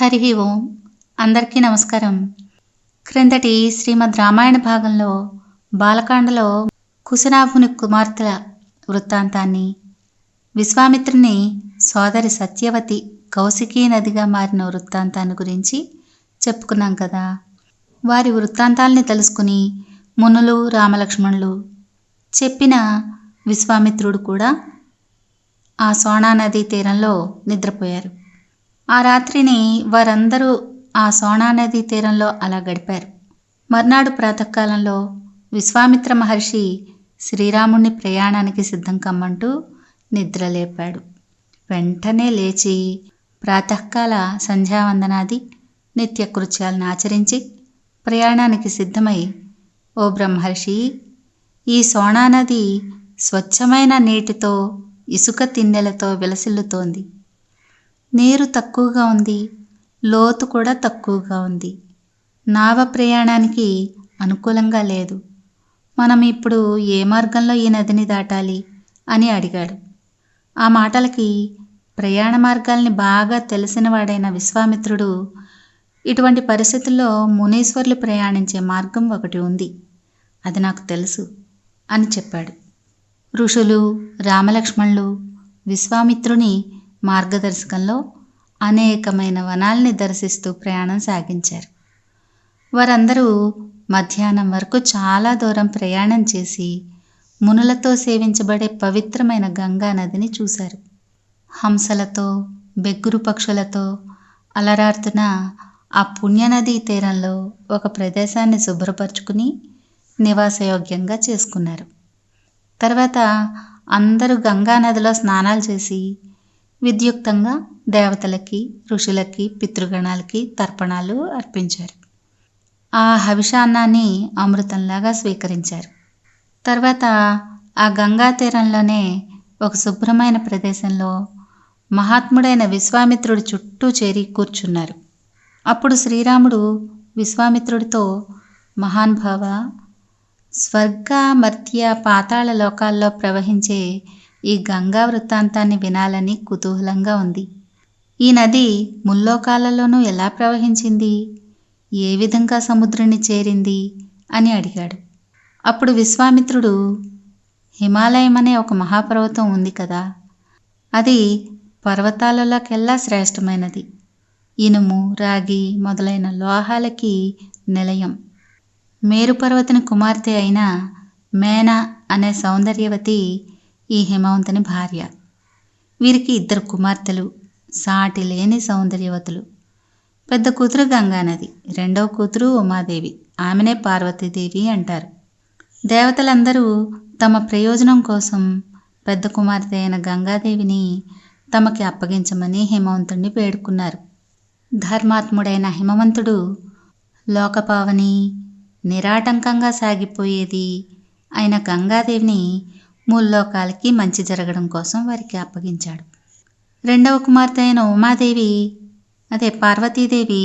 హరి ఓం. అందరికీ నమస్కారం. క్రిందటి శ్రీమద్ రామాయణ భాగంలో బాలకాండలో కుశనాభుని కుమార్తెల వృత్తాంతాన్ని విశ్వామిత్రుని సోదరి సత్యవతి కౌశికీ నదిగా మారిన వృత్తాంతాన్ని గురించి చెప్పుకున్నాం కదా. వారి వృత్తాంతాల్ని తెలుసుకుని మునులు రామలక్ష్మణులు చెప్పిన విశ్వామిత్రుడు కూడా ఆ సోనా నదీ తీరంలో నిద్రపోయారు. ఆ రాత్రిని వారందరూ ఆ సోనా నదీ తీరంలో అలా గడిపారు. మర్నాడు ప్రాతకాలంలో విశ్వామిత్ర మహర్షి శ్రీరాముణ్ణి ప్రయాణానికి సిద్ధం కమ్మంటూ నిద్రలేపాడు వెంటనే లేచి ప్రాతకాల సంధ్యావందనాది నిత్యకృత్యాలను ఆచరించి ప్రయాణానికి సిద్ధమై ఓ బ్రహ్మర్షి ఈ సోణానది స్వచ్ఛమైన నీటితో ఇసుక తిన్నెలతో విలసిల్లుతోంది. నీరు తక్కువగా ఉంది లోతు కూడా తక్కువగా ఉంది. నావ ప్రయాణానికి అనుకూలంగా లేదు. మనం ఇప్పుడు ఏ మార్గంలో ఈ నదిని దాటాలి అని అడిగాడు. ఆ మాటలకి ప్రయాణ మార్గాల్ని బాగా తెలిసినవాడైన విశ్వామిత్రుడు ఇటువంటి పరిస్థితుల్లో మునీశ్వర్లు ప్రయాణించే మార్గం ఒకటి ఉంది అది నాకు తెలుసు అని చెప్పాడు. ఋషులు రామలక్ష్మణులు విశ్వామిత్రుని మార్గదర్శకంలో అనేకమైన వనాల్ని దర్శిస్తూ ప్రయాణం సాగించారు. వారందరూ మధ్యాహ్నం వరకు చాలా దూరం ప్రయాణం చేసి మునులతో సేవించబడే పవిత్రమైన గంగా నదిని చూశారు. హంసలతో బెగ్గురు పక్షులతో అలరార్తున ఆ పుణ్యనదీ తీరంలో ఒక ప్రదేశాన్ని శుభ్రపరుచుకుని నివాసయోగ్యంగా చేసుకున్నారు. తర్వాత అందరూ గంగా నదిలో స్నానాలు చేసి విద్యుక్తంగా దేవతలకి ఋషులకి పితృగణాలకి తర్పణాలు అర్పించారు. ఆ హవిషాన్నాన్ని అమృతంలాగా స్వీకరించారు. తర్వాత ఆ గంగా తీరంలోనే ఒక శుభ్రమైన ప్రదేశంలో మహాత్ముడైన విశ్వామిత్రుడు చుట్టూ చేరి కూర్చున్నారు. అప్పుడు శ్రీరాముడు విశ్వామిత్రుడితో మహానుభావ స్వర్గ మర్త్య పాతాళ లోకాల్లో ప్రవహించే ఈ గంగా వృత్తాంతాన్ని వినాలని కుతూహలంగా ఉంది. ఈ నది ముల్లోకాలలోనూ ఎలా ప్రవహించింది? ఏ విధంగా సముద్రుని చేరింది? అని అడిగాడు. అప్పుడు విశ్వామిత్రుడు హిమాలయం అనే ఒక మహాపర్వతం ఉంది కదా. అది పర్వతాలలోకెల్లా శ్రేష్టమైనది. ఇనుము రాగి మొదలైన లోహాలకి నిలయం. మేరుపర్వతని కుమార్తె అయిన మేన అనే సౌందర్యవతి ఈ హిమవంతుని భార్య. వీరికి ఇద్దరు కుమార్తెలు సాటి లేని సౌందర్యవతులు. పెద్ద కూతురు గంగానది రెండవ కూతురు ఉమాదేవి. ఆమెనే పార్వతీదేవి అంటారు. దేవతలందరూ తమ ప్రయోజనం కోసం పెద్ద కుమార్తె అయిన గంగాదేవిని తమకి అప్పగించమని హిమవంతుణ్ణి వేడుకున్నారు. ధర్మాత్ముడైన హిమవంతుడు లోకపావని నిరాటంకంగా సాగిపోయేది అయిన గంగాదేవిని ముల్లోకాలకి మంచి జరగడం కోసం వారికి అప్పగించాడు. రెండవ కుమార్తె అయిన ఉమాదేవి అదే పార్వతీదేవి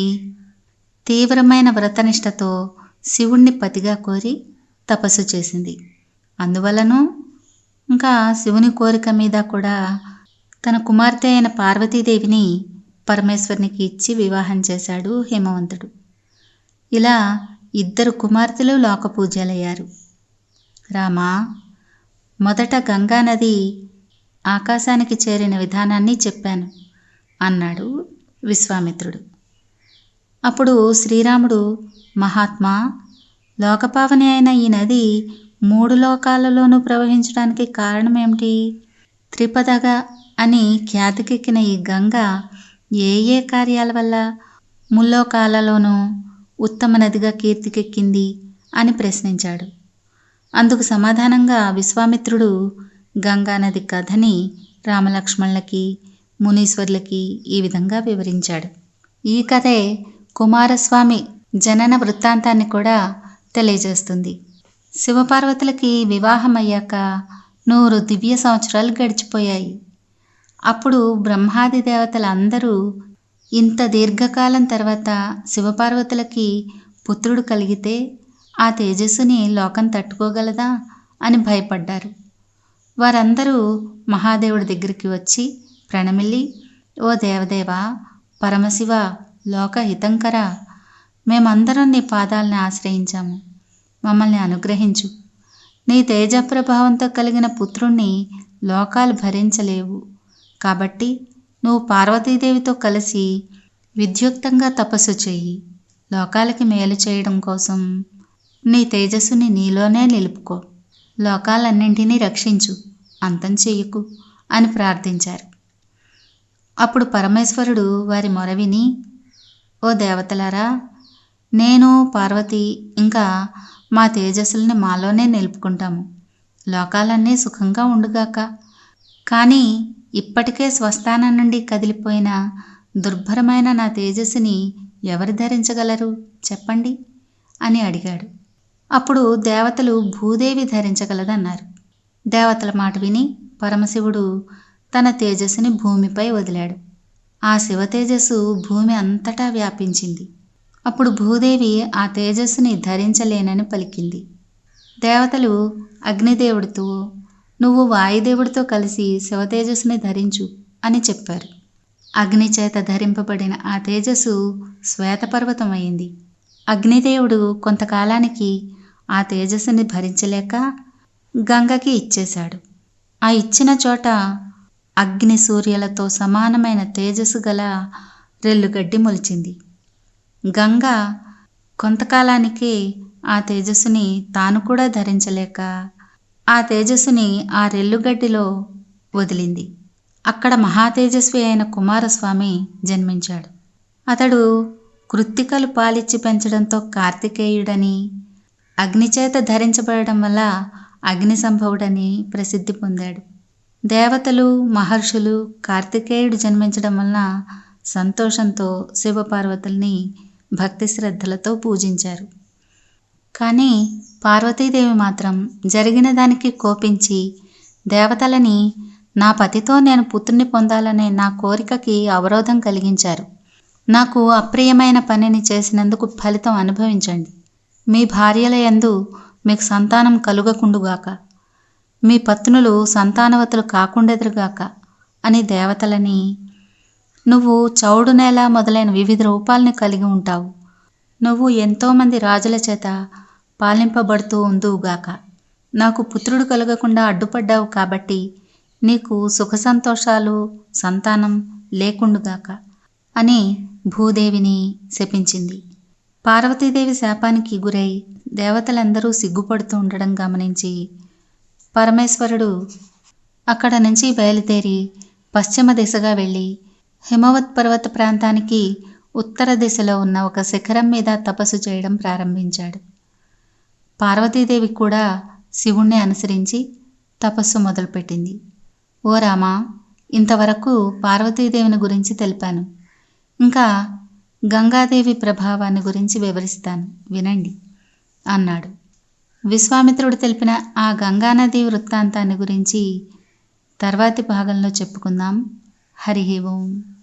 తీవ్రమైన వ్రతనిష్టతో శివుణ్ణి పతిగా కోరి తపస్సు చేసింది. అందువలనూ ఇంకా శివుని కోరిక మీద కూడా తన కుమార్తె అయిన పార్వతీదేవిని పరమేశ్వరునికి ఇచ్చి వివాహం చేశాడు హేమవంతుడు. ఇలా ఇద్దరు కుమార్తెలు లోకపూజలయ్యారు రామా మొదట గంగానది ఆకాశానికి చేరిన విధానాన్ని చెప్పాను అన్నాడు విశ్వామిత్రుడు. అప్పుడు శ్రీరాముడు మహాత్మా లోకపావని అయిన ఈ నది మూడు లోకాలలోనూ ప్రవహించడానికి కారణం ఏమిటి త్రిపదగా అని ఖ్యాతికెక్కిన ఈ గంగ ఏ ఏ కార్యాల వల్ల ముల్లోకాలలోనూ ఉత్తమ నదిగా కీర్తికెక్కింది అని ప్రశ్నించాడు. అందుకు సమాధానంగా విశ్వామిత్రుడు గంగానది కథని రామలక్ష్మణులకి మునీశ్వర్లకి ఈ విధంగా వివరించాడు. ఈ కథే కుమారస్వామి జనన వృత్తాంతాన్ని కూడా తెలియజేస్తుంది. శివపార్వతులకి వివాహం అయ్యాక నూరు దివ్య సంవత్సరాలు గడిచిపోయాయి. అప్పుడు బ్రహ్మాది దేవతలందరూ ఇంత దీర్ఘకాలం తర్వాత శివపార్వతులకి పుత్రుడు కలిగితే ఆ తేజస్సుని లోకం తట్టుకోగలదా? అని భయపడ్డారు. వారందరూ మహాదేవుడి దగ్గరికి వచ్చి ప్రణమిల్లి ఓ దేవదేవ పరమశివ లోక హితంకర మేమందరం నీ పాదాలని ఆశ్రయించాము. మమ్మల్ని అనుగ్రహించు. నీ తేజ ప్రభావంతో కలిగిన పుత్రుణ్ణి లోకాలు భరించలేవు. కాబట్టి నువ్వు పార్వతీదేవితో కలిసి విద్యుక్తంగా తపస్సు చెయ్యి. లోకాలకి మేలు చేయడం కోసం నీ తేజస్సుని నీలోనే నిలుపుకో. లోకాలన్నింటినీ రక్షించు. అంతం చెయ్యకు అని ప్రార్థించారు. అప్పుడు పరమేశ్వరుడు వారి మొర విని ఓ దేవతలారా నేను పార్వతి ఇంకా మా తేజస్సుల్ని మాలోనే నిలుపుకుంటాము. లోకాలన్నీ సుఖంగా ఉండుగాక. కానీ ఇప్పటికే స్వస్థానం నుండి కదిలిపోయిన దుర్భరమైన నా తేజస్సుని ఎవరు ధరించగలరు? చెప్పండి అని అడిగాడు. అప్పుడు దేవతలు భూదేవి ధరించగలదన్నారు. దేవతల మాట విని పరమశివుడు తన తేజస్సుని భూమిపై వదిలాడు. ఆ శివ తేజస్సు భూమి అంతటా వ్యాపించింది. అప్పుడు భూదేవి ఆ తేజస్సుని ధరించలేనని పలికింది. దేవతలు అగ్నిదేవుడితో నువ్వు వాయుదేవుడితో కలిసి శివ తేజస్సుని ధరించు అని చెప్పారు. అగ్ని చేత ధరింపబడిన ఆ తేజస్సు శ్వేతపర్వతమైంది అగ్నిదేవుడు కొంతకాలానికి ఆ తేజస్సుని భరించలేక గంగకి ఇచ్చేశాడు. ఆ ఇచ్చిన చోట అగ్ని సూర్యులతో సమానమైన తేజస్సు గల రెల్లుగడ్డి మొలిచింది. గంగ కొంతకాలానికి ఆ తేజస్సుని తాను కూడా ధరించలేక ఆ తేజస్సుని ఆ రెల్లుగడ్డిలో వదిలింది. అక్కడ మహాతేజస్వి అయిన కుమారస్వామి జన్మించాడు. అతడు కృత్తికలు పాలిచ్చి పెంచడంతో కార్తికేయుడని అగ్నిచేత ధరించబడటం వల్ల అగ్ని సంభవుడని ప్రసిద్ధి పొందాడు. దేవతలు మహర్షులు కార్తికేయుడు జన్మించడం వలన సంతోషంతో శివపార్వతుల్ని భక్తి శ్రద్ధలతో పూజించారు. కానీ పార్వతీదేవి మాత్రం జరిగిన దానికి కోపించి దేవతలని నా పతితో నేను పుత్రుని పొందాలనే నా కోరికకి అవరోధం కలిగించారు. నాకు అప్రియమైన పనిని చేసినందుకు ఫలితం అనుభవించండి. మీ భార్యల యందు మీకు సంతానం కలుగకుండుగాక. మీ పత్నులు సంతానవతులు కాకుండెదురుగాక అని దేవతలని నువ్వు చౌడు నేల మొదలైన వివిధ రూపాలని కలిగి ఉంటావు. నువ్వు ఎంతోమంది రాజుల చేత పాలింపబడుతూ ఉందువుగాక. నాకు పుత్రుడు కలగకుండా అడ్డుపడ్డావు కాబట్టి నీకు సుఖ సంతోషాలు సంతానం లేకుండుగాక అని భూదేవిని శపించింది. పార్వతీదేవి శాపానికి గురై దేవతలందరూ సిగ్గుపడుతూ ఉండడం గమనించి పరమేశ్వరుడు అక్కడ నుంచి బయలుదేరి పశ్చిమ దిశగా వెళ్ళి హిమవత్ పర్వత ప్రాంతానికి ఉత్తర దిశలో ఉన్న ఒక శిఖరం మీద తపస్సు చేయడం ప్రారంభించాడు. పార్వతీదేవి కూడా శివుణ్ణి అనుసరించి తపస్సు మొదలుపెట్టింది. ఓ రామా ఇంతవరకు పార్వతీదేవిని గురించి తెలిపాను. ఇంకా గంగాదేవి ప్రభావాన్ని గురించి వివరిస్తాను. వినండి. అన్నాడు. విశ్వామిత్రుడు తెలిపిన ఆ గంగానది వృత్తాంతాన్ని గురించి తర్వాతి భాగంలో చెప్పుకుందాం. హరి ఓం.